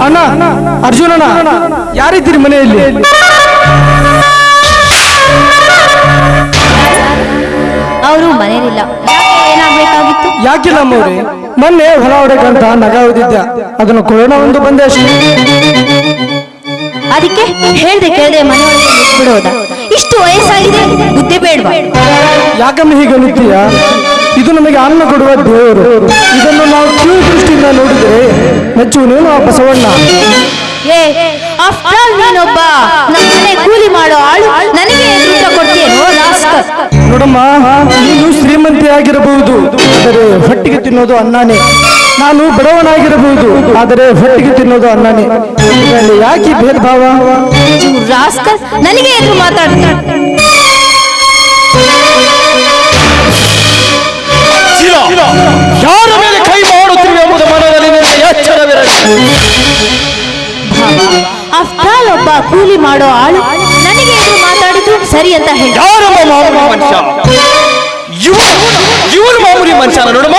ಅಣ್ಣ ಅಣ್ಣ ಅರ್ಜುನಣ್ಣ ಯಾರಿದ್ದೀರಿ ಮನೆಯಲ್ಲಿ? ಅವರು ಮನೇಲಿಲ್ಲ ಯಾಕೆ ಏನಾಗ್ಬೇಕಾಗಿತ್ತು? ಯಾಕಿಲ್ಲ ಅಮ್ಮವ್ರಿ ಮೊನ್ನೆ ಹೊಲ ಹೊಡೆಕಂತ ನಗ ಓದಿದ್ದ ಅದನ್ನು ಕೊರೋನಾ ಒಂದು ಬಂದೆ ಅಷ್ಟೇ ಅದಕ್ಕೆ ಹೇಳ್ದೆ ಕೇಳ್ದೆ ಮನೆಯೊಳಗೆ ಬಿಡೋದ ಇಷ್ಟು ವಯಸ್ಸಾಗಿದೆ ಬುದ್ಧಿ ಬೇಡ ಯಾಕಮ್ಮ ಹೀಗೆ ಅನ್ನುತ್ತೀಯ ಇದು ನಮಗೆ ಅನ್ನ ಕೊಡುವ ದೇವರು. ಇದನ್ನು ನಾವು ಕಿವಿ ದೃಷ್ಟಿಯಿಂದ ನೋಡಿದರೆ ಮೆಚ್ಚುವನೇನು ಆ ಬಸವಣ್ಣ. ಏ ಆಫ್ಟರ್ ಆಲ್ ನೀನೊಬ್ಬ ನಮ್ಮನೆ ಕೂಲಿ ಮಾಡೋ ಆಳು ನನಗೆ ಎದುರುತ್ತ ಕೊಡ್ತೀಯೇನೋ? ರಾಸ್ಕಲ್ ನೋಡಮ್ಮ ನೀನು ಶ್ರೀಮಂತಿ ಆಗಿರಬಹುದು. ಆದರೆ ಹೊಟ್ಟಿಗೆ ತಿನ್ನೋದು ಅನ್ನಾನೇ. ನಾನು ಬಡವನಾಗಿರಬಹುದು. ಆದರೆ ಹೊಟ್ಟಿಗೆ ತಿನ್ನೋದು ಅನ್ನಾನೇ. ಯಾಕೆ ಭೇದ ಭಾವ ರಾಸ್ಕಲ್ ನನಗೆ ಎದುರು ಮಾತಾಡ್ತೀನಿ ಒಬ್ಬ ಕೂಲಿ ಮಾಡೋ ಆಳು ನನಗೆ ಎದುರು ಮಾತಾಡಿದ್ರು ಸರಿ ಅಂತ ಹೇಳಿ. ಯಾರಮ್ಮ ಮಾಮೂಲಿ ಮನುಷ್ಯ? ಇವನು ಇವನು ಮಾಮೂಲಿ ಮನುಷ್ಯನ ನೋಡಮ್ಮ.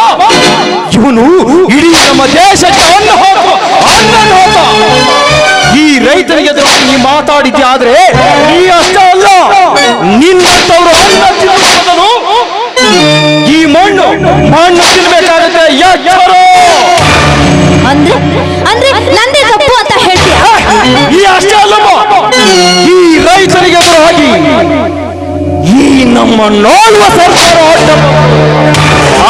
ಇವನು ಇಡೀ ನಮ್ಮ ದೇಶಕ್ಕೆ ಅನ್ನ ಈ ರೈತನಿಗೆ ನೀ ಮಾತಾಡಿದ್ದೆ ಆದ್ರೆ ನೀ ಅಷ್ಟೇ ಅಲ್ಲ ನಿನ್ನಂತವರು ಅನ್ನ ತಿನ್ನುವ ಬದಲು ಈ ಮಣ್ಣು ಮಣ್ಣು ತಿನ್ಬೇಕಾಗುತ್ತೆ ಅಂದ್ರೆ ಅಂದ್ರೆ ನಂದೇ ತಪ್ಪು ಅಂತ ಹೇಳ್ತೀಯ? ಈ ಅಷ್ಟೇ ಅಲ್ಲಮ್ಮ. ಈ ರೈತರಿಗೆ ಎದುರಾಗಿ ಈ ನಮ್ಮ ನೋಡುವ ಸರ್ಕಾರ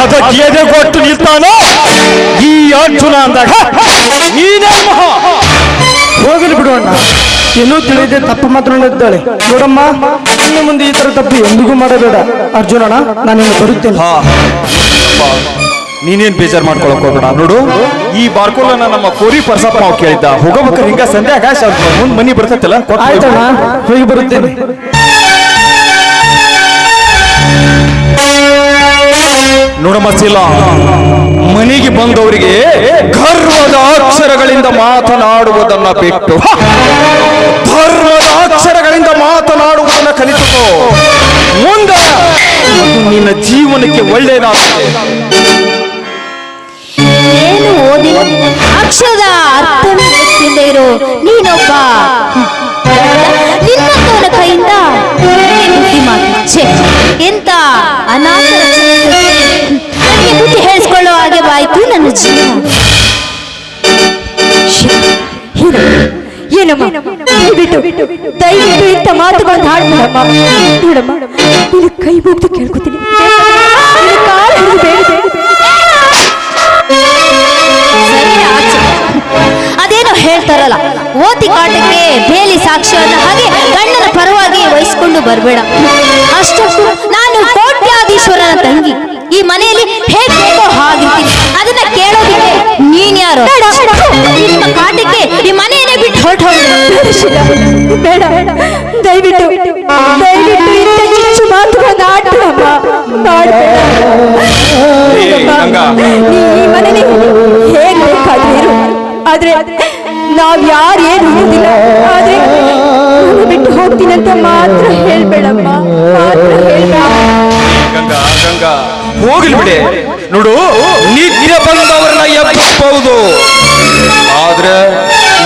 ಅದಕ್ಕೆ ಎದೆ ಕೊಟ್ಟು ನಿಲ್ತಾನೋ? ಈ ಅರ್ಜುನ ಅಂದಾಗ. ನೀನೇ ಮಹಾ. ಹೋಗಲಿ ಬಿಡೋಣ ಏನೂ ತಿಳಿಯದೆ ತಪ್ಪು ಮಾತ್ರ ಮಾತನಾಡಿದ್ದಾಳೆ ನೋಡಮ್ಮ ಇನ್ನು ಮುಂದೆ ಈ ತರ ತಪ್ಪು ಎಂದಿಗೂ ಮಾಡಬೇಡ. ಅರ್ಜುನಣ್ಣ ನಾನಿನ್ನು ಬರುತ್ತೇನೆ. ನೀನೇನ್ ಬೇಜಾರ್ ಮಾಡ್ಕೊಳಕ್ ಹೋಗ್ಬೇಡ. ನೋಡು ಈ ಬಾರ್ಕೋಲನ್ನ ನಮ್ಮ ಕೋರಿ ಪರ್ಸಪ್ಪ ನಾವು ಕೇಳಿದ್ದ. ಹೋಗಬೇಕು ಹಿಂಗ ಸಂಧ್ಯಾಗ ಆಕಾಶ ಮುಂದ್ ಮನಿ ಬರ್ತೈತಲ್ಲ ಕೊಟ್ಟು ಆಯ್ತಣ್ಣ ಹೋಗಿ ಬರುತ್ತೇನೆ. ನೋಡಮ್ಮ ಮನೆಗೆ ಬಂದವರಿಗೆ ಗರ್ವದ ಅಕ್ಷರಗಳಿಂದ ಮಾತನಾಡುವುದನ್ನ ಬಿಟ್ಟು. ಗರ್ವದ ಧರ್ಮದ ಅಕ್ಷರಗಳಿಂದ ಮಾತನಾಡುವುದನ್ನ ಕಲಿತುಕೋ. ಮುಂದೆ ನಿನ್ನ ಜೀವನಕ್ಕೆ ಒಳ್ಳೆಯದಾಗುತ್ತೆ ಓದಿಲ್ಲ ಅಕ್ಷರದ ಅರ್ಥವೇ ಗೊತ್ತಿಲ್ಲದೆ ಇರೋ. ನೀನೊಬ್ಬ. ನಿನ್ನಂತವನ ಕೈಯಿಂದ ಛೆ, ಎಂತ ಅನಾಥ ನನಗೆ ಬುದ್ಧಿ ಹೇಳಿಸ್ಕೊಳ್ಳೋ ಹಾಗೆ ಬಾಯ್ತು ನನ್ನ ಜೀವನ. ಏನಮ್ಮ? ಬಿಟ್ಟು ದಯವಿಟ್ಟು ಇಂಥ ಮಾತುಗಳನ್ನು ಹಾಡ್ಬೇಡಮ್ಮ. ನೋಡಮ್ಮ ಕೈ ಮುಗ್ದು ಕೇಳ್ಕೊತೀನಿ. ಹೇಳ್ತಾರಲ್ಲ ಓತಿ ಕಾಟಕ್ಕೆ ಬೇಲಿ ಸಾಕ್ಷ್ಯವಾದ ಹಾಗೆ ಗಂಡನ ಪರವಾಗಿ ವಹಿಸಿಕೊಂಡು ಬರಬೇಡ. ಅಷ್ಟಕ್ಕೂ ನಾನು ಕೋಟ್ಯಾಧೀಶ್ವರನ ತಂಗಿ. ಈ ಮನೆಯಲ್ಲಿ ಹೇಗೆ ಹಾಗಿರ್ತೀನಿ ಅದನ್ನ ಕೇಳೋದಿಕ್ಕೆ ನೀನ್ ಯಾರು? ನಿಮ್ಮ ಕಾಟಕ್ಕೆ ಈ ಮನೆಯನ್ನೇ ಬಿಟ್ಟು ಹೊರಟು ಬೇಡ ಆಡ್ಬೇಡಮ್ಮ ಗಂಗಾ. ನಾವ್ ಯಾರು ಏನು ಇರುವುದಿಲ್ಲ ಆದ್ರೆ ನಾನು ಬಿಟ್ಟು ಹೋಗ್ತೀನಿ ಅಂತ ಮಾತ್ರ ಹೇಳ್ಬೇಡಮ್ಮ ಮಾತ್ರ ಹೇಳ್ಬೇಡ. ಗಂಗಾ ಗಂಗಾ. ಹೋಗ್ಲಿ ಬಿಡೆ. ನೋಡು ನಿತ್ಯ ಬಂದವರನ್ನ ಎಬ್ಬಿಸಬಹುದು. ಆದ್ರೆ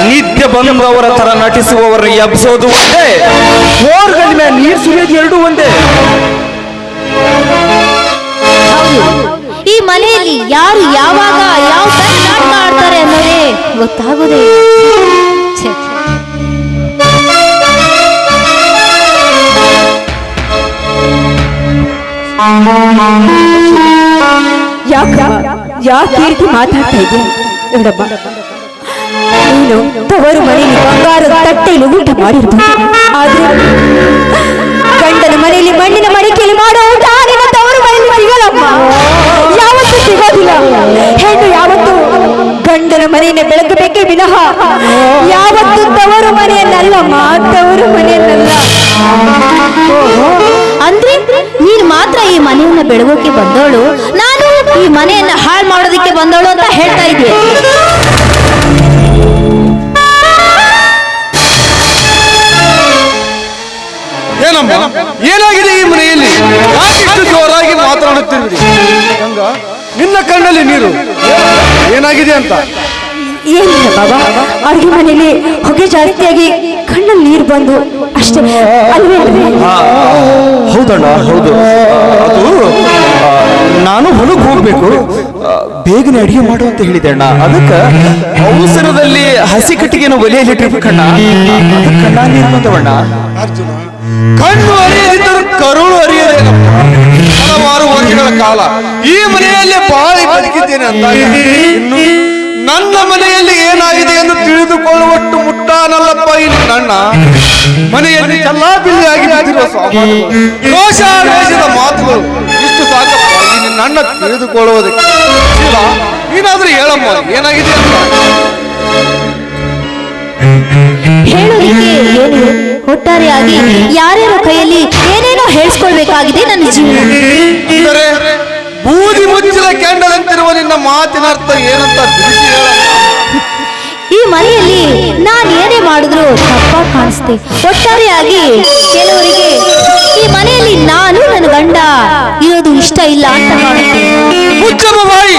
ನಿತ್ಯ ಬಂದವರ ತರ ನಟಿಸುವವರ ಎಬ್ಸೋದು ಒಂದೇ. ಓರ್ಗಳ ಮೇಲೆ ನೀರು ಸುರಿಯೋದು ಎರಡು ಒಂದೇ. ಹೌದು. ಮನೆಯಲ್ಲಿ ಯಾರು ಯಾವಾಗ ಯಾವ ತರ ನಾಟಕ ಆಡ್ತಾರೆ ಅನ್ನೋದೇ ಗೊತ್ತಾಗೋದೇ. ಯಾಕ ಯಾಕೆ ರೀತಿ ಮಾತಾಡ್ತಾ ಇದ್ದೀನಿ ನೀನು ತವರು ಮನೆಯಲ್ಲಿ ಬಂಗಾರದ ತಟ್ಟೆಯಲ್ಲಿ ಊಟ ಮಾಡಿರ್ಬೋದು ಆದ್ರೆ ಗಂಡನ ಮನೆಯಲ್ಲಿ ಮಣ್ಣಿನ ಮಡಿಕೆಯಲ್ಲಿ ಮಾಡೋ ಗಂಡನ ಮನೆಯನ್ನೇ ಬೆಳಗಬೇಕೇ ವಿನಃ. ಯಾವತ್ತು ತವರು ಮನೆಯನ್ನಲ್ಲ ಮಾತವರು ಮನೆಯನ್ನಲ್ಲ. ಅಂದ್ರೆ, ನೀನ್ ಮಾತ್ರ ಈ ಮನೆಯನ್ನ ಬೆಳಗೋಕೆ ಬಂದವಳು? ನಾನು ಈ ಮನೆಯನ್ನ ಹಾಳು ಮಾಡೋದಕ್ಕೆ ಬಂದವಳು ಅಂತ ಹೇಳ್ತಾ ಇದ್ದೀನಿ ಏನಾಗಿದೆ ಈ ಮನೆಯಲ್ಲಿ? ಯಾಕೆ ಇಷ್ಟು ಜೋರಾಗಿ ನಿನ್ನ ಕಣ್ಣಲ್ಲಿ ನೀರು. ಏನಾಗಿದೆ ಅಂತ? ಏನಿಲ್ಲ ಬಾಬಾ. ಅಡುಗೆ ಮನೆಯಲ್ಲಿ ಹೊಗೆ ಜಾಸ್ತಿಯಾಗಿ ಕಣ್ಣಲ್ಲಿ ನೀರು ಬಂದು ಅಷ್ಟೇ. ಹೌದಣ್ಣ ಹೌದು. ಅದು ನಾನು ಹೊಲಕ್ಕೆ ಹೋಗ್ಬೇಕು. ಬೇಗನೆ ಅಡಿಗೆ ಮಾಡು ಅಂತ ಹೇಳಿದೆ ಅಣ್ಣ. ಅದಕ್ಕೆ ಅವಸರದಲ್ಲಿ ಹಸಿ ಕಟ್ಟಿಗೆನ ಒಲೆಯಲ್ಲಿ ಇಟ್ಟಿರ್ಬೇಕಣ್ಣ ಕಣ್ಣ. ನೀರು ಬಂದವಣ್ಣ. ಕಣ್ಣು ಕರುಳು ಅರಿಯದೇನಪ್ಪ ಹಲವಾರು ವರ್ಷಗಳ ಕಾಲ ಈ ಮನೆಯಲ್ಲಿ ಬಾಳಿ ಬದುಕಿದ್ದೇನೆ ಇನ್ನು ನನ್ನ ಮನೆಯಲ್ಲಿ ಏನಾಗಿದೆ ಎಂದು ತಿಳಿದುಕೊಳ್ಳುವಷ್ಟು ಮುಟ್ಟಾನಲ್ಲಪ್ಪ ಇಲ್ಲಿ ನನ್ನ ಮನೆಯಲ್ಲಿ ಚಲ್ಲಾಪಿಲ್ಲಿಯಾಗಿ ಬಿದ್ದಿರುವ ಸಾಮಾನುಗಳು. ರೋಷಾವೇಶದ ಮಾತುಗಳು ಇಷ್ಟು ಸಾಕಪ್ಪ ಇಲ್ಲಿ ನನ್ನ ತಿಳಿದುಕೊಳ್ಳುವುದಕ್ಕೆ. ಇಲ್ಲ ನೀನಾದ್ರೂ ಹೇಳಮ್ಮ, ಏನಾಗಿದೆ ಅಂತ. ಹೇಳೋದಕ್ಕೆ ಏನು ಒಟ್ಟಾರೆಯಾಗಿ ಯಾರ್ಯಾರ ಕೈಯಲ್ಲಿ ಏನೇನೋ ಹೇಳ್ಸ್ಕೊಳ್ಬೇಕಾಗಿದೆ ನನ್ನ ಜೀವನ. ಅಂದರೆ ಬೂದಿ ಮುಚ್ಚಿದ ಕೆಂಡದಂತಿರುವ ನಿನ್ನ ಮಾತಿನ ಅರ್ಥ ಏನಂತ ತಿಳಿಸಿ ಈ ಮನೆಯಲ್ಲಿ ನಾನು ಏನೇ ಮಾಡಿದ್ರು ತಪ್ಪ ಕಾಣಿಸ್ತೆ. ಒಟ್ಟಾರೆಯಾಗಿ ಕೆಲವರಿಗೆ ಈ ಮನೆಯಲ್ಲಿ ನಾನು ನನ್ನ ಗಂಡ ಇರೋದು ಇಷ್ಟ ಇಲ್ಲ ಅಂತ ಕಾಣುತ್ತೆ. ಮುಚ್ಚಮ್ಮ ಬಾಯಿ.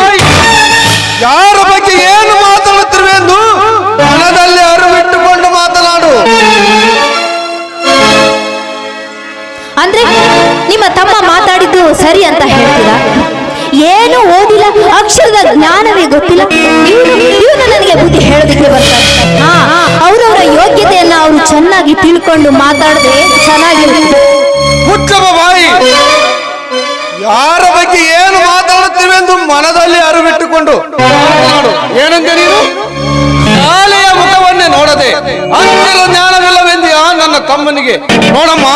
ಅಂತ ಹೇಳ್ತೀರಾ? ಏನು ಓದಿಲ್ಲ, ಅಕ್ಷರದ ಜ್ಞಾನವೇ ಗೊತ್ತಿಲ್ಲ. ಇವನು ನನಗೆ ಬುದ್ಧಿ ಹೇಳೋದಕ್ಕೆ ಬರ್ತಾರೆ. ಅವರವರ ಯೋಗ್ಯತೆಯನ್ನ ಅವರು ಚೆನ್ನಾಗಿ ತಿಳ್ಕೊಂಡು ಮಾತಾಡಿದ್ರೆ ಚೆನ್ನಾಗಿರುತ್ತೆ. ಯಾರ ಬಗ್ಗೆ ಏನು ಮಾತಾಡುತ್ತೇವೆ ಎಂದು ಮನದಲ್ಲಿ ಅರಿವಿಟ್ಟುಕೊಂಡು ಏನಂತ ನೀನು? ಶಾಲೆಯ ಮುಖವನ್ನೇ ನೋಡದೆ ಅಕ್ಷರ ಜ್ಞಾನವಿಲ್ಲವೆಂದು ನನ್ನ ತಮ್ಮನಿಗೆ? ನೋಡಮ್ಮ,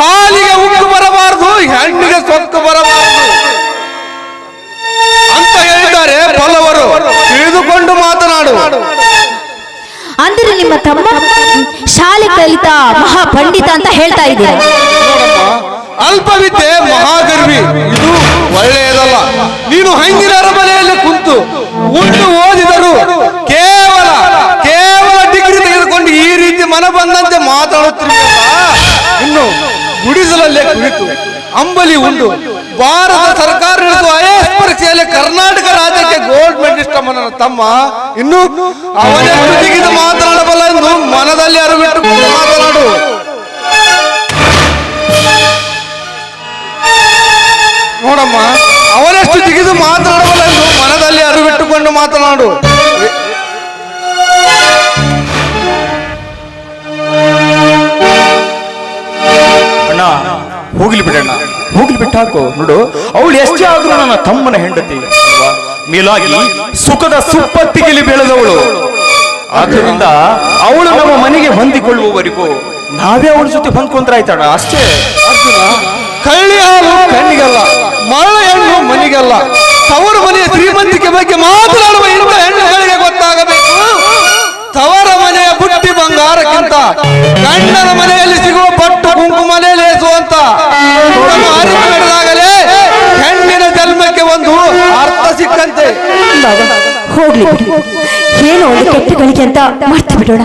ಹಾಲಿಗೆ ಉಕ್ಕು ಬರಬಾರದು. ಶಾಲೆ ಮಹಾಪಂಡಿತ ಮಹಾ ಪಂಡಿತ ಅಂತ ಹೇಳ್ತಾ ಇದ್ದೀರಾ? ಅಲ್ಪವಿದ್ಯೆ ಮಹಾಗರ್ವಿ. ಇದು ಒಳ್ಳೆಯದಲ್ಲ. ನೀನು ಹಂಗಿನ ಮನೆಯಲ್ಲಿ ಕುಂತು, ಉಂಟು ಓದಿದರು ಕೇವಲ ಕೇವಲ ಡಿಗ್ರಿ ತೆಗೆದುಕೊಂಡು ಈ ರೀತಿ ಮನ ಬಂದಂತೆ ಮಾತಾಡುತ್ತಿರುವ ಇನ್ನು ಗುಡಿಸಲಲ್ಲೇ ಕುಳಿತು, ಅಂಬಲಿ ಉಂಡು, ಭಾರತ ಸರ್ಕಾರ ನಡೆಸುವ ಐಎಸ್ ಪರೀಕ್ಷೆಯಲ್ಲಿ ಕರ್ನಾಟಕ ರಾಜ್ಯಕ್ಕೆ ಗೋಲ್ಡ್ ಮೆಡಲಿಸ್ಟ್ ತಮ್ಮ, ಇನ್ನು ಅವನೇ ಜಿಗಿದು ಮಾತನಾಡಬಲ್ಲ ಮನದಲ್ಲಿ ಅರಿವಿಟ್ಟು ಮಾತನಾಡು. ನೋಡಮ್ಮ, ಅವನಷ್ಟು ಜಿಗಿದು ಮಾತನಾಡಬಲ್ಲ ಎಂದು ಮನದಲ್ಲಿ ಅರಿವಿಟ್ಟುಕೊಂಡು ಮಾತನಾಡು. ಅಣ್ಣ, ಹೋಗ್ಲಿ ಬಿಡಣ್ಣ ಹೋಗ್ಲಿ ಬಿಟ್ಟಾಕು ನೋಡು, ಅವಳು ಎಷ್ಟೇ ಆದ್ರೂ ನನ್ನ ತಮ್ಮನ ಹೆಂಡತಿ? ಮೇಲಾಗಿ ಸುಖದ ಸುಪ್ಪತ್ತಿಗೆಲಿ ಬೆಳೆದವಳು. ಆದ್ರಿಂದ ಅವಳು ನಮ್ಮ ಮನೆಗೆ ಹೊಂದಿಕೊಳ್ಳುವವರೆಗೂ ನಾವೇ ಅವಳ ಜೊತೆ ಹೊಂದ್ಕೊಂಡ್ರಾಯ್ತಣ್ಣ. ಅಷ್ಟೇ. ಅರ್ಜುನ, ಕಳ್ಳಿ ಹಾಲು ಕಣ್ಣಿಗಲ್ಲ ಮರಳ ಹೆಣ್ಣು ಮನೆಗಲ್ಲ. ತವರು ಮನೆಯ ಶ್ರೀಮಂತಿಕೆ ಬಗ್ಗೆ ಮಾತನಾಡುವ ಇಂಥ ಹೆಣ್ಣುಗಳಿಗೆ ಗೊತ್ತಾಗಬೇಕು. ತವರ ಮನೆಯ ಬುಟ್ಟಿ ಬಂಗಾರಕ್ಕಿಂತ ಗಂಡನ ಮನೆಯಲ್ಲಿ ಸಿಗುವ ಪಟ್ಟು ಕುಂಕುಮನೇ ಲೇಸುವಂತ ನಮ್ಮ ನಡೆದಾಗಲೇ ಒಂದು ಅರ್ಥ ಸಿಕ್ಕಂತೆ. ಹೋಗ್ಲಿ ಏನು ಏನೋ ಒಂದು ಕೆಟ್ಟ ಗಳಿಗೆ ಅಂತ ಮಾಡ್ತಾ ಬಿಡೋಣ.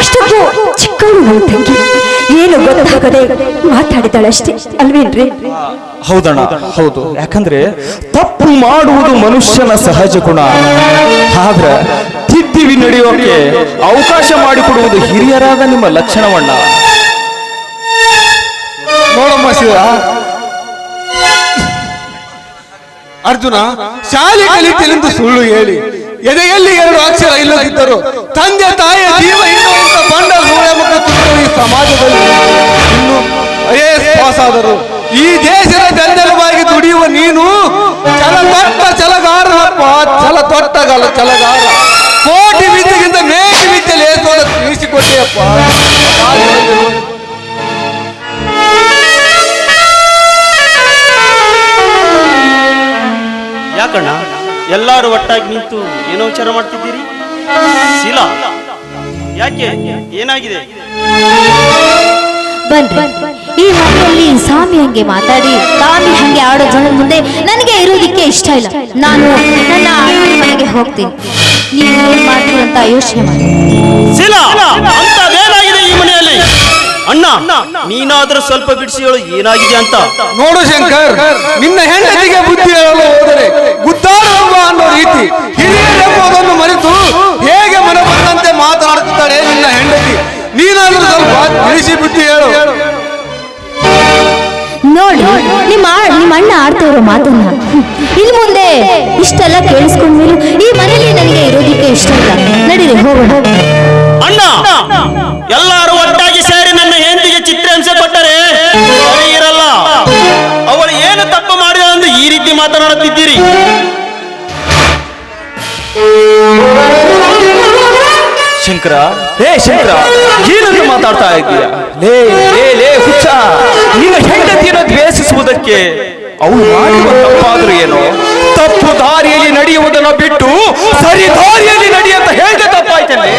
ಅಷ್ಟಕ್ಕೂ ಚಿಕ್ಕವಳು ನನ್ನ ತಂಗಿ. ಏನು ಗೊತ್ತಾಗದೆ ಮಾತಾಡಿದಾಳಷ್ಟೇ ಅಲ್ವೇನ್ರಿ? ಹೌದಣ್ಣ ಹೌದು. ಯಾಕಂದ್ರೆ ತಪ್ಪು ಮಾಡುವುದು ಮನುಷ್ಯನ ಸಹಜ ಗುಣ. ಆದ್ರೆ ತಿದ್ದಿವಿ ನಡೆಯೋಕೆ ಅವಕಾಶ ಮಾಡಿಕೊಡುವುದು ಹಿರಿಯರಾದ ನಿಮ್ಮ ಲಕ್ಷಣವಣ್ಣ. ನೋಡಮ್ಮ ಶಿವ. ಅರ್ಜುನ ಶಾಲೆ ಕಲಿತಲೆಂದು ಸುಳ್ಳು ಹೇಳಿ. ಎದೆಯಲ್ಲಿ ಎರಡು ಅಕ್ಷರ ಇಲ್ಲದಿದ್ದರು ತಂದೆ ತಾಯಿಯ ಜೀವ ಇನ್ನೊಂದ ಬಂಡ ಈ ಸಮಾಜದಲ್ಲಿ ಇನ್ನು ಐಎಎಸ್ ಪಾಸ್ ಈ ದೇಶದ ಜಂಜಲವಾಗಿ ದುಡಿಯುವ ನೀನು ಚಲ ತೊಟ್ಟ ಛಲಗಾರನಪ್ಪ ಚಲ ತೊಟ್ಟಗಲ ಚಲಗಾರ ಕೋಟಿ ವಿದ್ಯೆಗಿಂತ ಮೇಟಿ ವಿದ್ಯೆ ಲೇಸೋದ ತಿಳಿಸಿಕೊಟ್ಟೆಯಪ್ಪ ಯಾಕಣ್ಣ? ಎಲ್ಲರೂ ಒಟ್ಟಾಗಿ ನಿಂತು ಏನೋ ವಿಚಾರ ಮಾಡ್ತಿದ್ದೀರಿ? ಶೀಲಾ ಯಾಕೆ? ಏನಾಗಿದೆ? ಈ ಮನೆಯಲ್ಲಿ ಸ್ವಾಮಿ ಹಂಗೆ ಮಾತಾಡಿ ಸ್ವಾಮಿ ಹಂಗೆ ಆಡೋ ಜನದ ಮುಂದೆ ನನಗೆ ಇರೋದಿಕ್ಕೆ ಇಷ್ಟ ಇಲ್ಲ. ನಾನು ನನ್ನ ಮನೆಗೆ ಹೋಗ್ತೀನಿ. ನೀವು ಅಂತ ಯೋಚನೆ ಮಾಡಿ. ಅಣ್ಣ ನೀನಾದ್ರೂ ಸ್ವಲ್ಪ ಬಿಡಿಸಿ ಹೇಳು ಏನಾಗಿದೆ ಅಂತ. ನೋಡು ಶಂಕರ್ ನಿನ್ನ ಹೆಂಡತಿಗೆ ಬುದ್ಧಿ ಹೇಳಲು ಹೋದರೆ ಗುದ್ದಾಡುವ ಅನ್ನೋ ರೀತಿ ಹಿರಿಯರೆಂಬುದನ್ನು ಮರೆತು ಹೇಗೆ ಮನಬಂದಂತೆ ಮಾತನಾಡುತ್ತಾಳೆ ನಿನ್ನ ಹೆಂಡತಿ? ನೀನಾದ್ರೂ ಸ್ವಲ್ಪ ಬಿಡಿಸಿ ಬುದ್ಧಿ ಹೇಳು. ನೋಡಿ ನಿಮ್ಮ ನಿಮ್ಮ ಅಣ್ಣ ಆಡ್ತಾ ಇರೋ ಮಾತನ್ನ. ಇಲ್ ಮುಂದೆ ಇಷ್ಟೆಲ್ಲ ಕೇಳಿಸ್ಕೊಂಡ್ಮೇಲೆ ಈ ಮನೇಲಿ ನನಗೆ ಇರೋದಿಕ್ಕೆ ಇಷ್ಟ ಇಲ್ಲ. ನಡೀರಿ ಹೋಗೋಣ. ಅಣ್ಣ ಎಲ್ಲಾರು ಚಿತ್ರಹಿಂಸೆ ಕೊಟ್ಟರೆ ಇರಲ್ಲ. ಅವಳು ಏನು ತಪ್ಪು ಮಾಡಿದ ಅಂದ್ರೆ ಈ ರೀತಿ ಮಾತನಾಡುತ್ತಿದ್ದೀರಿ? ಶಂಕರ ಹೇ ಶಂಕರ, ಏನಂತ ಮಾತಾಡ್ತಾ ಇದ್ದೀಯ? ಲೇ ಲೇ ಲೇ, ಹುಚ್ಚ. ನಿನ್ನ ಹೆಂಡತಿಯನ್ನು ದ್ವೇಷಿಸುವುದಕ್ಕೆ ಅವಳು ಮಾಡುವ ತಪ್ಪಾದ್ರೂ ಏನು? ತಪ್ಪು ದಾರಿಯಲ್ಲಿ ನಡೆಯುವುದನ್ನ ಬಿಟ್ಟು ಸರಿ ದಾರಿಯಲ್ಲಿ ಅಂತ ಹೇಳಿದ ತಪ್ಪಾಯ್ತಲ್ಲೇ?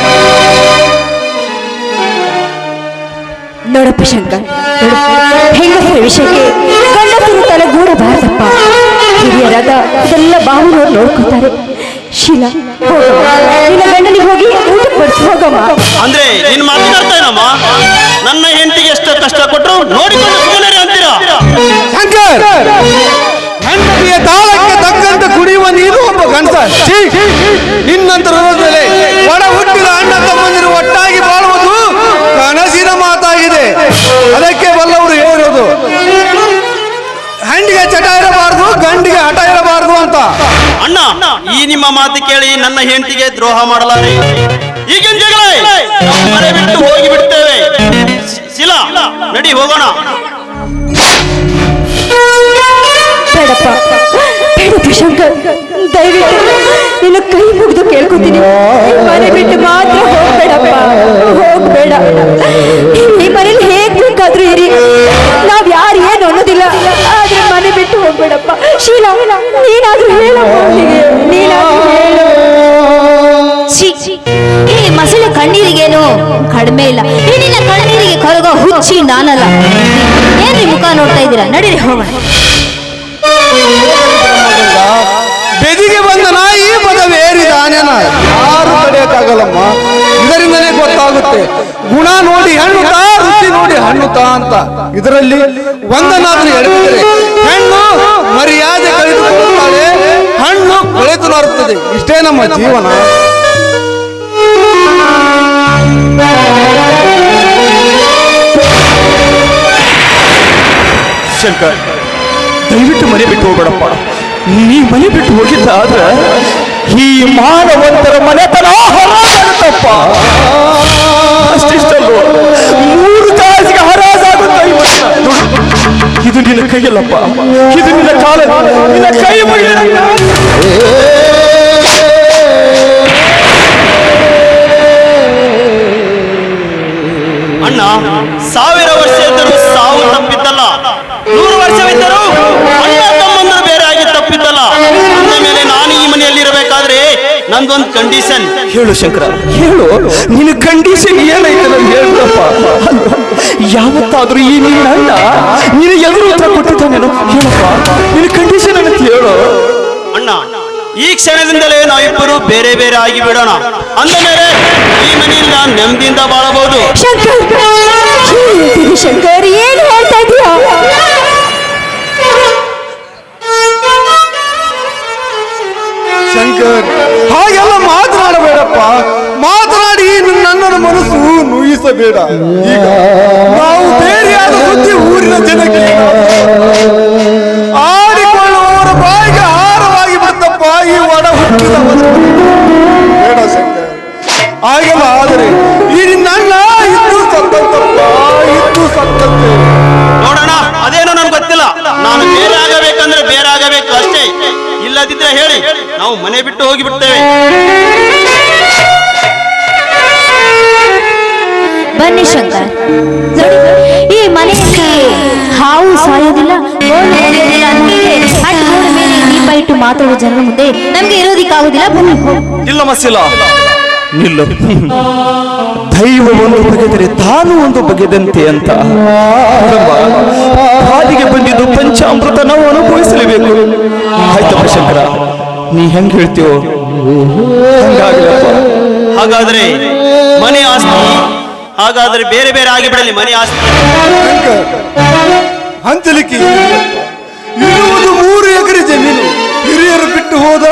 ನೋಡಪ್ಪ ಶಂಕರ್ ಹೆಂಗಸರ ವಿಷಯಕ್ಕೆ ಗಂಡಸರು ತಲೆಗೂಡಬಾರದಪ್ಪ ಹಿರಿಯರಾದ ಎಲ್ಲ ಬಾಹುನವ್ರು ನೋಡ್ಕೊತಾರೆ. ಶೀಲಾ. ನಿನ್ನ ಗಂಡನಿಗೆ ಹೋಗಿ ಊಟ ಬಡಿಸಿ ಹೋಗಮ್ಮ. ಅಂದ್ರೆ ನಿನ್ ಮಾತಿನ ಅರ್ಥ ಏನಮ್ಮ? ನನ್ನ ಹೆಂಡತಿಗೆ ಎಷ್ಟು ಕಷ್ಟ ಕೊಟ್ಟರು ನೋಡಿಕೊಂಡು ಸುಮ್ಮನೆ ಅಂತೀರಾ? ಶಂಕರ್! ಹೆಂಡತಿಯ ತಾಳಕ್ಕೆ ತಕ್ಕಂತೆ ಕುಡಿಯುವ ನೀರು ಒಬ್ಬ ಗಂಡ ಛೀ! ಅಣ್ಣ, ಈ ನಿಮ್ಮ ಮಾತು ಕೇಳಿ ನನ್ನ ಹೆಂಡತಿಗೆ ದ್ರೋಹ ಮಾಡಲಾರೆ. ಈಗಿನ ಜಗಳ ಮನೆ ಬಿಟ್ಟು ಹೋಗಿ ಬಿಡ್ತೇವೆ ಶಿಲಾ, ನಡಿ ಹೋಗೋಣ. ಬೇಡಪ್ಪ ಬೇಡಪ್ಪ ಶಂಕರ್ ನಿನ್ನ ಕೈ ಮುಗಿದು ಕೇಳ್ಕೊತೀನಿ. ಮನೆ ಬಿಟ್ಟು ಮಾತ್ರ ಹೋಗ್ಬೇಡಪ್ಪ, ಹೋಗ್ಬೇಡ. ಈ ಮನೇಲಿ ಹೇಗ್ ಬೇಕಾದ್ರೂ ಇರಿ. ನಾವ್ ಯಾರು ಏನು ಅನ್ನೋದಿಲ್ಲ. ಮನೆ ಬಿಟ್ಟು ಹೋಗ್ಬೇಡಪ್ಪ. ಶೀಲಾ, ನೀನಾದ್ರೂ ಹೇಳಪ್ಪ ಅವನಿಗೆ ನೀನಾದ್ರೂ ಹೇಳು. ಈ ಮಸಳೆ ಕಣ್ಣೀರಿಗೇನು ಕಡಿಮೆ ಇಲ್ಲ. ಈ ಕಣ್ಣೀರಿಗೆ ಕರಗೋ ಹುಚ್ಚಿ ನಾನಲ್ಲ. ಏನ್ರಿ ಮುಖ ನೋಡ್ತಾ ಇದ್ದೀರಾ? ನಡೀರಿ, ಹೋಗೋಣ. ಬೆದಿಗೆ ಬಂದ ನಾಯಿ ಪದವೇರಿದಾನೇನ ಯಾರು ತಡೆಯಕ್ಕಾಗಲ್ಲಮ್ಮ? ಇದರಿಂದನೇ ಗೊತ್ತಾಗುತ್ತೆ. ಗುಣ ನೋಡಿ ಹಣ್ಣುತ್ತಾ, ರುಚಿ ನೋಡಿ ಹಣ್ಣುತಾ ಅಂತ. ಇದರಲ್ಲಿ ಒಂದನ್ನಾದ್ರೂ ಎಡವಿದರೆ ಹೆಣ್ಣು ಮರ್ಯಾದೆ ಕಳೆದುಕೊಳ್ಳುತ್ತಾಳೆ, ಹಣ್ಣು ಕೊಳೆತು ನಾರುತ್ತದೆ ಇಷ್ಟೇ ನಮ್ಮ ಜೀವನ. ಶಂಕರ್, ದಯವಿಟ್ಟು ಮನೆ ಬಿಟ್ಟು ಹೋಗ್ಬೇಡಪ್ಪ. ನೀ ಮನೆ ಬಿಟ್ಟು ಹೋಗಿದ್ದ ಆದ್ರ ಈ ಮಾನವಂತರ ಮನೆತನ ಹರಾಜಾಗುತ್ತಪ್ಪ ಅಷ್ಟಿಷ್ಟಲ್ಲೋ ಮೂರು ಕಾಸಿಗೆ ಹರಾಜಾಗುತ್ತ ಇದು ನಿನ್ನ ಕೈಯಲ್ಲಪ್ಪ. ಇದು ನಿನ್ನ ಕಾಲ ನಿನ್ನ ಕೈ ಮುಗಿದ ಹೇಳು ಶಂಕರ. ಹೇಳು. ನಿನ್ನ ಕಂಡೀಷನ್ ಏನೈತೆ ನಾನು ಹೇಳಪ್ಪ ಯಾವತ್ತಾದ್ರೂ ಈ ನಿನ್ನ ಅಣ್ಣ ನಿನ್ನ ಎದುರು ಹತ್ರ ಕೊಟ್ಟಿದ್ದಾನೇನು ಹೇಳಪ್ಪ. ನಿನ್ನ ಕಂಡೀಷನ್ ಅಂತ ಹೇಳು. ಅಣ್ಣ ಈ ಕ್ಷಣದಿಂದಲೇ ನಾವಿಬ್ಬರು ಬೇರೆ ಬೇರೆ ಆಗಿ ಬಿಡೋಣ. ಅಂದ ಮೇಲೆ ಈ ಮನೆಯಿಂದ ನೆಮ್ಮದಿಯಿಂದ ಬಾಳಬಹುದು. ಶಂಕರ್ ಏನ್ ಶಂಕರ್ ಏನ್ ಹೇಳ್ತಾ ಇದೀಯ? ಶಂಕರ್ ಮಾತನಾಡಬೇಡಪ್ಪ ಮಾತನಾಡಿ ನನ್ನನ ಮನಸ್ಸು ನುಯಿಸಬೇಡ. ಈಗ ನಾವು ಬೇರೆಯಾದ ಸುದ್ದಿ ಊರಿನ ಜನಕ್ಕೆ ಆಡಿಕೊಳ್ಳುವವರ ಬಾಯಿಗೆ ಆಹಾರವಾಗಿ ಬಂದ ಬಾಯಿ ಒಡ ಹುಟ್ಟಿದ ಬೇಡ ಹಾಗೆಲ್ಲ ಆದರೆ ಈ ನನ್ನ ಇದ್ದು ಸತ್ತಂತಪ್ಪ ಇದ್ದು ಸತ್ತಂತೆ ನೋಡೋಣ, ಅದೇನೋ ನನ್ಗೆ ಗೊತ್ತಿಲ್ಲ. ನಾನು ಬೇರೆ ಆಗಬೇಕಂದ್ರೆ ಬೇರೆ ಆಗಬೇಕು ಅಷ್ಟೇ. ಇಲ್ಲದಿದ್ರೆ ಹೇಳಿ, ನಾವು ಮನೆ ಬಿಟ್ಟು ಹೋಗಿ ಬಿಡ್ತೇವೆ ಅಂತ ಈ ಮನೆಯಲ್ಲಿ ಹಾವು ಸಾಯೋದಿಲ್ಲ ಇಟ್ಟು ಮಾತಾಡೋ ಜನರ ಮುಂದೆ ನಮ್ಗೆ ಇರೋದಿಕ್ಕಾಗೋದಿಲ್ಲ ಬನ್ನಿ. ಇಲ್ಲ ಮಸಿಲ. ಇಲ್ಲ. ದೈವ ಒಂದು ಬಗೆದರೆ ತಾನು ಒಂದು ಬಗೆದಂತೆ ಅಂತ. ಹಾದಿಗೆ ಬಂದಿದ್ದು ಪಂಚಾಮೃತ ನಾವು ಅನುಭವಿಸಲೇಬೇಕು. ಆಯ್ತಪ್ಪ ಶಂಕರ ನೀ ಹೆಂಗ್ ಹೇಳ್ತೀವೋ ಹಾಗಾದ್ರೆ ಮನೆ ಆಸ್ತಿ ಹಾಗಾದ್ರೆ ಬೇರೆ ಬೇರೆ ಆಗಿಬಿಡಲಿ ಮನೆ ಆಸ್ತಿ. ಹಂಚಲಿಕ್ಕೆ ಇರುವುದು ಮೂರು ಎಕರೆ ಜಮೀನು. ಹಿರಿಯರು ಬಿಟ್ಟು ಹೋದ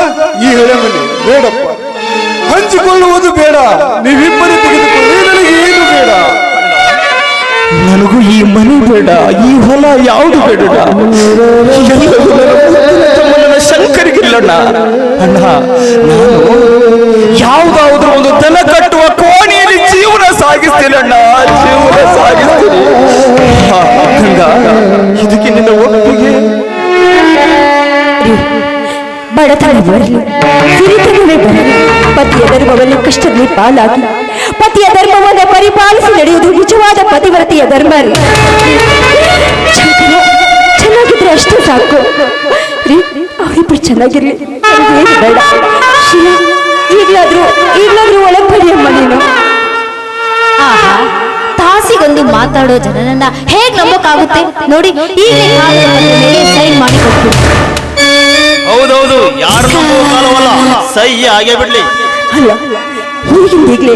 ಈ ಹೆಳೆಮನೆ ಬೇಡಪ್ಪ. ಹಂಚಿಕೊಳ್ಳುವುದು ಬೇಡ. ನೀವಿಬ್ಬರು ತೆಗೆದುಕೊಳ್ಳಿ. ನನಗೆ ಏನು ಬೇಡ? ನನಗೂ ಈ ಮನೆ ಬೇಡ. ಈ ಹೊಲ ಯಾವುದು ಬೇಡ? ಶಂಕರಿಗಿಲ್ಲಣ್ಣ. ಅಣ್ಣ ನಾನು ಯಾವುದಾದ್ರೂ ಒಂದು ದನ ಕಟ್ಟುವ ಕೋಣೆಯಲ್ಲಿ ಜೀವನ ಸಾಗಿಸ್ತೇನಣ್ಣ ಜೀವನ ಸಾಗಿಸ್ತೀನಿ. ಇದಕ್ಕೆ ನಿನ್ನ ಒಪ್ಪಿಗೆ? ಬಡತನ ಬರಲಿ ಸಿರಿತನವೇ ಬರಲಿ ಪತಿಯ ಧರ್ಮವನ್ನು ಕಷ್ಟದಲ್ಲಿ ಪಾಲಾಗಿ, ಪತಿಯ ಧರ್ಮವನ್ನು ಪರಿಪಾಲಿಸಿ ನಡೆಯುವುದು ನಿಜವಾದ ಪತಿವ್ರತಿಯ ಧರ್ಮ ರೀ. ಚೆನ್ನಾಗಿದ್ರೆ ಅಷ್ಟು ಸಾಕು. ರೀ ಅವರಿಬ್ರು ಚೆನ್ನಾಗಿರ್ಲಿ. ಬೇಡ. ಈಗಲಾದ್ರೂ ಈಗಲಾದ್ರೂ ಒಳಗೆ ಅಮ್ಮ ನೀನು. ತಾಸಿಗೊಂದು ಮಾತಾಡೋ ಜನನನ್ನ ಹೇಗ್ ನಂಬಕ್ಕಾಗುತ್ತೆ? ನೋಡಿ ಕಾಗದ ಸೈನ್ ಮಾಡಿ ಹೌದೌದು ಯಾರು ಸಹಿ ಆಗೇ ಬಿಡ್ಲಿ. ಅಲ್ಲ ಈಗಿಂದೀಗ್ಲೇ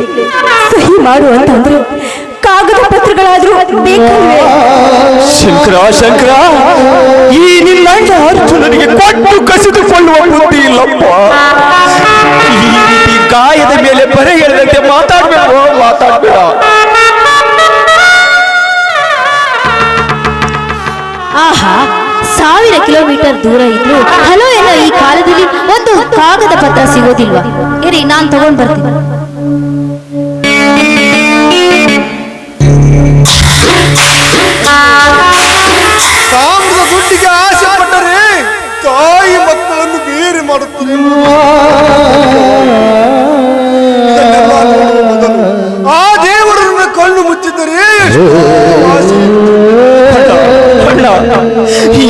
ಸಹಿ ಮಾಡು ಅಂತಂದ್ರೆ ಕಾಗದ ಪತ್ರಗಳಾದ್ರೂ ಬೇಕಲ್ವೇ ಶಂಕರ ಶಂಕರ ಈ ನಿನ್ನ ಅರ್ಜುನನಿಗೆ ಕೊಟ್ಟು ಕಸಿದುಕೊಳ್ಳುವ ಬುದ್ಧಿ ಇಲ್ಲಪ್ಪ ಈ ಗಾಯದ ಮೇಲೆ ಬರೆ ಹೇಳಿದಂತೆ ಮಾತಾಡ್ಬೇಡ ಮಾತಾಡ್ಬೇಡ. ಆಹಾ, ಸಾವಿರ ಕಿಲೋಮೀಟರ್ ದೂರ ಇದ್ರು, ಹಲೋ ಎಲ್ಲ ಈ ಕಾಲದಲ್ಲಿ ಒಂದು ಕಾಗದ ಪತ್ರ ಸಿಗೋದಿಲ್ವಾ? ಇರಿ, ನಾನು ತಗೊಂಡ್ ಬರ್ತೀನಿ.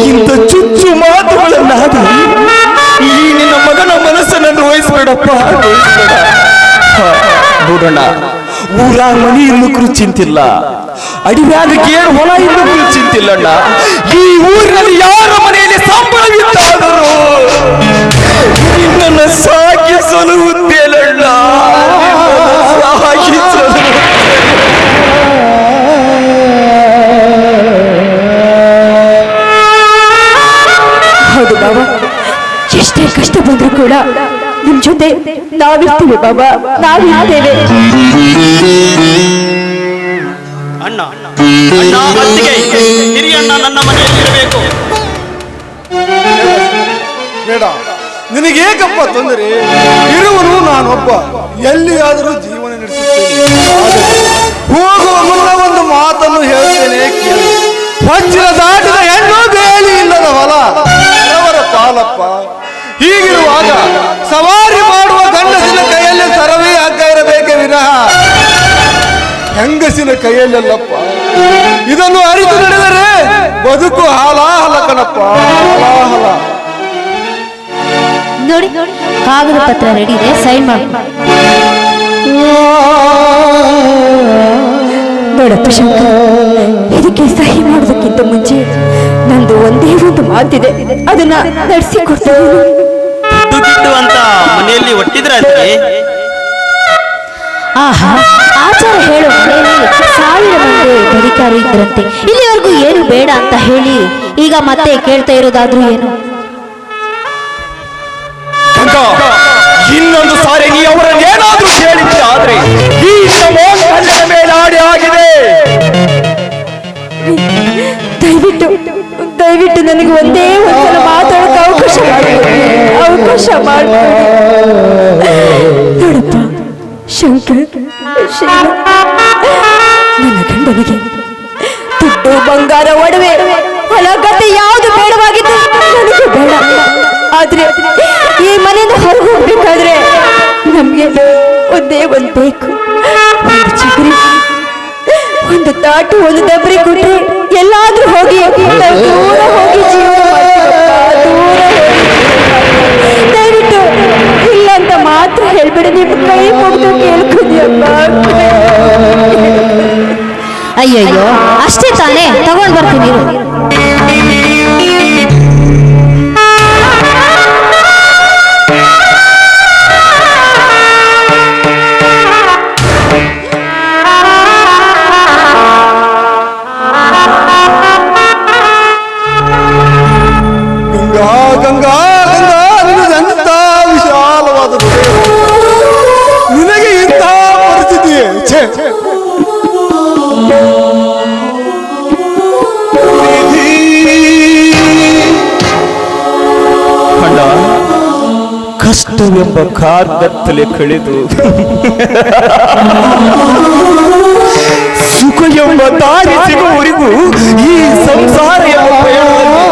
ಇಂಥ ಚುಚ್ಚು ಮಾತುಗಳನ್ನಾಡಿ ಈ ನಿನ್ನ ಮಗನ ಮನಸ್ಸನ್ನು ವಹಿಸ್ಬೇಡಪ್ಪ ನೋಯಿಸ್ಬೇಡ. ಹ, ನೋಡೋಣ ಊರ ಮನಿ ಇನ್ನೂ ಚಿಂತಿಲ್ಲ ಅಡಿವ್ಯಾಗ ಕೇರ್ ಹೊಲ ಚಿಂತಿಲ್ಲ ಚಿಂತಿಲ್ಲಣ್ಣ ಈ ಊರಿನಲ್ಲಿ ಯಾರ ಮನೆಯಲ್ಲಿ ಸಂಬಳವಿದ್ದಾದರೂ ನಿನ್ನನ್ನು ಸಾಗಿಸಲು ಉತ್ತೇನಣ್ಣ ನಾವಿರ್ತೀವಿ ಬಾಬಾ. ನಾವಿರ್ತೇವೆ ಅಣ್ಣ ಅಣ್ಣ ಹಿರಿಯಣ್ಣ ನನ್ನ ಮನೆಯಲ್ಲಿ ಇರಬೇಕು. ಬೇಡ. ನಿನಗೇಕಪ್ಪ ತೊಂದರೆ ಇರುವನು ನಾನೊಬ್ಬ. ಎಲ್ಲಿಯಾದರೂ ಜೀವನ ನಡೆಸುತ್ತೇನೆ. ಹೋಗುವ ಮುನ್ನ ಒಂದು ಮಾತನ್ನು ಹೇಳ್ತೇನೆ ಹಂಚಿನ ವಜ್ರ ದಾಟಿದ ಹೆಣ್ಣು ಬೇಲಿ ಇಲ್ಲದ ಹೊಲ. ಅವರ ಕಾಲಪ್ಪ ಹೀಗಿರುವಾಗ ಸವಾರಿ ಇರಬೇಕೆ ಹೆಂಗಸಿನ ಕೈಯಲ್ಲಪ್ಪ ಇದನ್ನು ಅರಿತು ನಡೆದರೆ ಬದುಕು ಹಾಲಾಹಲ ಕಣಪ್ಪ ಹಾಲಾಹಲ. ನೋಡಿ ಕಾಗದ ಪತ್ರ ರೆಡಿ ಇದೆ ಸೈನ್ ಮಾಡಿ. ನೋಡಪ್ಪ ಶಂಕರ್ ಇದಕ್ಕೆ ಸಹಿ ಮಾಡೋದಕ್ಕಿಂತ ಮುಂಚೆ ನಂದು ಒಂದೇ ಒಂದು ಮಾತಿದೆ. ಅದನ್ನ ನಡೆಸಿ ಕೊಡ್ತೇನೆ. ಅಂತ ಮನೆಯಲ್ಲಿ ಒಟ್ಟಿದ್ರಂತೆ ಆಹಾ ಆಚಾರ ಹೇಳೋ. ಮನೆಯಲ್ಲಿ ಸಾವಿರ ಮಂದಿ ಬರಿಕಾರು ಇದ್ರಂತೆ. ಇಲ್ಲಿವರೆಗೂ ಏನು ಬೇಡ ಅಂತ ಹೇಳಿ ಈಗ ಮತ್ತೆ ಕೇಳ್ತಾ ಇರೋದಾದ್ರೂ ಏನು? ಗಂಗಾ, ಇನ್ನೊಂದು ಸಾರಿ ನೀ ಅವರನ್ನು ಏನಾದ್ರೂ ಕೇಳಿದ್ರೆ ಆದ್ರೆ ಈ ಕಲ್ಲಿನ ಮೇಲೆ ಆಡಿ ಆಗಿದೆ. ದಯವಿಟ್ಟು ದಯವಿಟ್ಟು ನನಗೆ ಒಂದೇ ಒಂದ್ಸಲ ಮಾತಾಡೋಕೆ ಅವಕಾಶ ಮಾಡಿ ಅವಕಾಶ ನೋಡಪ್ಪ ಶಂಕರ್ ನನ್ನ ಗಂಡನಿಗೆ ದುಡ್ಡು, ಬಂಗಾರ, ಒಡವೆ ಹೊಲ ಗದ್ದೆ ಯಾವುದು ಬೇಡವಾಗಿದೆ ನನಗೆ ಬೇಡ. ಆದ್ರೆ ಈ ಮನೆಯಿಂದ ಹೊರಗೆ ಹೋಗ್ಬೇಕಾದ್ರೆ ನಮಗೆ ಒಂದೇ ಒಂದು ಬೇಕು. ಒಂದು ಚಿಗುರಿ, ಒಂದು ತಾಟು, ಒಂದು ದಬ್ರಿ ಕೊಟ್ರೆ ಎಲ್ಲಾದ್ರೂ ಹೋಗಿ ದೂರ ಹೋಗಿ ಜೀವನ ಹೋಗಿ. ದಯವಿಟ್ಟು ಇಲ್ಲ ಮಾತ್ರ ಹೇಳ್ಬೇಡಿ ನಿಮ್ಮ ಕೈ ಮುಗ್ದು ಕೇಳ್ಕೊಂಡಿಯಪ್ಪ ಅಯ್ಯಯ್ಯೋ ಅಷ್ಟೇ ತಾನೇ? ತಗೊಂಡ್ ಬರ್ತೀನಿ. ಕಷ್ಟವೆಂಬ ಕಾರ್ಗತ್ತಲೆ ಕಳೆದು. ಸುಖ ಎಂಬ ದಾರಿ ಸಿಗುವವರಿಗೂ ಈ ಸಂಸಾರ ಎಂಬ ಪಯಣವನ್ನು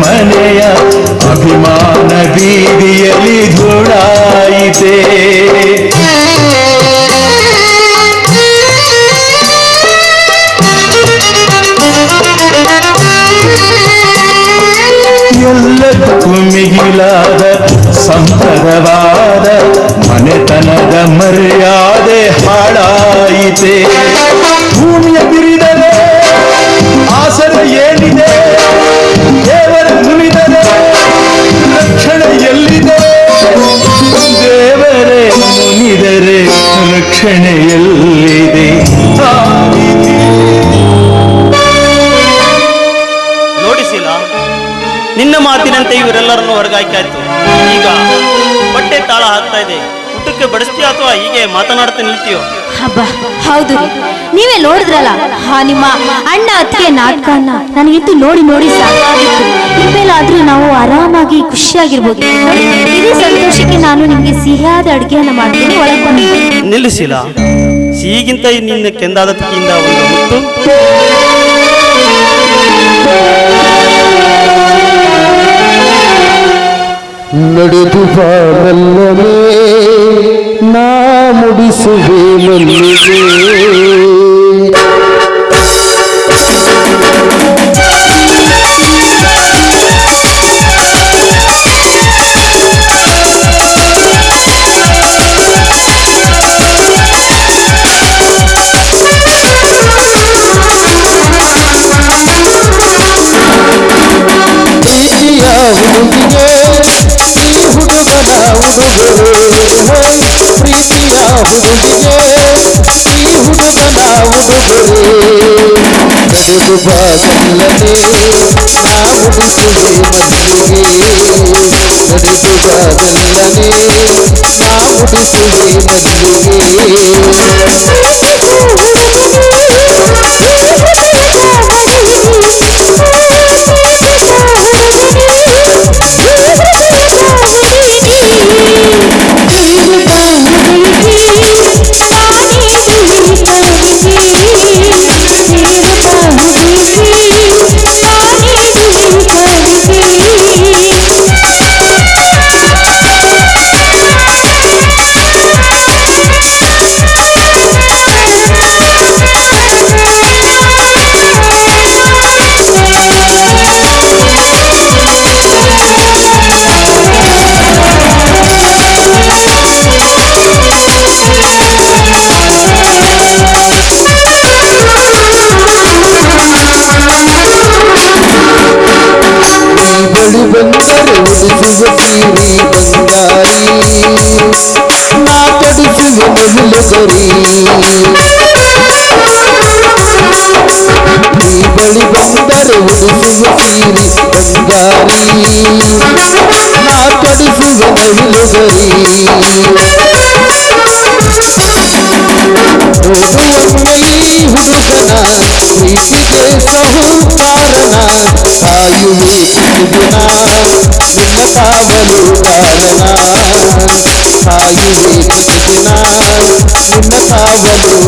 ಮನೆಯ ಅಭಿಮಾನ ಬೀದಿಯಲ್ಲಿ ಧೂಳಾಯಿತೆ ಎಲ್ಲದಕ್ಕೂ ಮಿಗಿಲಾದ ಸಂಪದವಾದ ಮನೆತನದ ಮರ್ಯಾದೆ ಹಾಳಾಯಿತೆ ಮಾತಿನಂತೆ ಇವರೆಲ್ಲರನ್ನು ಹೊರಗಾಯ್ಕಾಯ್ತು ಈಗ ಬಟ್ಟೆ ತಾಳ ಹಾಕ್ತಾ ಇದೆ. ಊಟಕ್ಕೆ ಬಡಿಸ್ತೀಯ ಅಥವಾ ಹೀಗೆ ಮಾತನಾಡ್ತಾ ನಿಲ್ತೀಯೋ? ಹಬ್ಬ ಹೌದು. ರೀ. ನೀವೇ ನೋಡಿದ್ರಲ್ಲ ಹಾ ನಿಮ್ಮ ಅಣ್ಣ ಅತ್ತಿಗೆ ನಾಟಕನ ನನಗಿಂತೂ ನೋಡಿ ನೋಡಿ ಸಾಕಾಗಿತ್ತು. ಇನ್ಮೇಲಾದ್ರೂ ನಾವು ಆರಾಮಾಗಿ ಖುಷಿಯಾಗಿರ್ಬೋದು. ಇದೇ ಸಂತೋಷಕ್ಕೆ ನಾನು ನಿಮಗೆ ಸಿಹಿಯಾದ ಅಡುಗೆಯನ್ನ ಮಾಡ್ತೀನಿ ಒಳಗೊಂಡು ನಿಲ್ಲಿಸಿಲ್ಲ ಸಿಹಿಗಿಂತ ನಿನ್ನ ಕೆಂದಾದ ತುಟಿಯಿಂದ ಒಂದು ಮುತ್ತು. ನಡೆದು ಬಾಳಲ್ಲವೇ ನಾ ಮುಡಿಸುವೆ ಮಲ್ಲಿಗೆ. ನಡೆದು ಬಾಗಲ್ಲದೆ ನಾ ಮುಡಿಸುವೆ ಮಲ್ಲಿಗೆ ನಡೆದು ಬಾಗಲ್ಲದೆ ನಾ ನಿನ್ನ ಕಾವಲು ಕಾರಣ ಕಾಯುವೆ ದಿನ ನಿನ್ನ ಕಾವಲು